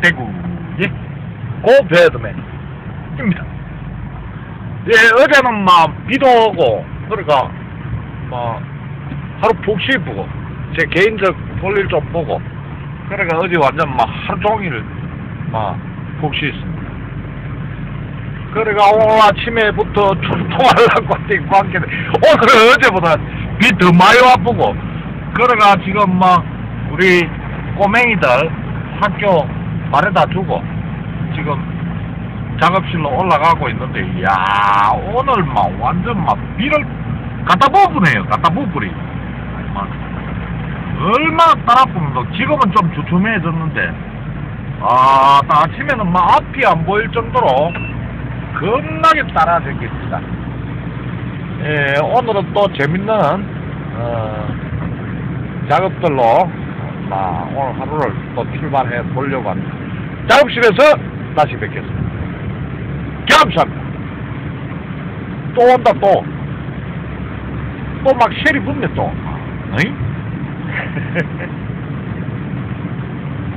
대구 예, 고배드맨입니다. 예, 어제는 막 비도 오고 그러니까 뭐 하루 푹 쉬고 제 개인적 볼일 좀 보고 그러니까 어제 완전 막 하루 종일 막푹 쉬었습니다. 그러니까 오늘 아침에부터 출동하려고 하더니 관계는 오늘은 어제보다 비 더 많이 와보고 그러니까 지금 막 우리 꼬맹이들 학교 말에다 주고 지금 작업실로 올라가고 있는데 야 오늘 막 완전 막 비를 갖다 부으네요 갖다 부으리. 막 얼마나 따라붙는다 지금은 좀 주춤해졌는데 아 아침에는 막 앞이 안 보일 정도로 겁나게 따라졌겠습니다. 예 오늘은 또 재밌는 어, 작업들로 막 오늘 하루를 또 출발해 보려고 합니다 작업실에서 다시 뵙겠습니다 감사합니다. 또 온다 또. 또 막 쉘이 붙네 또. 어이?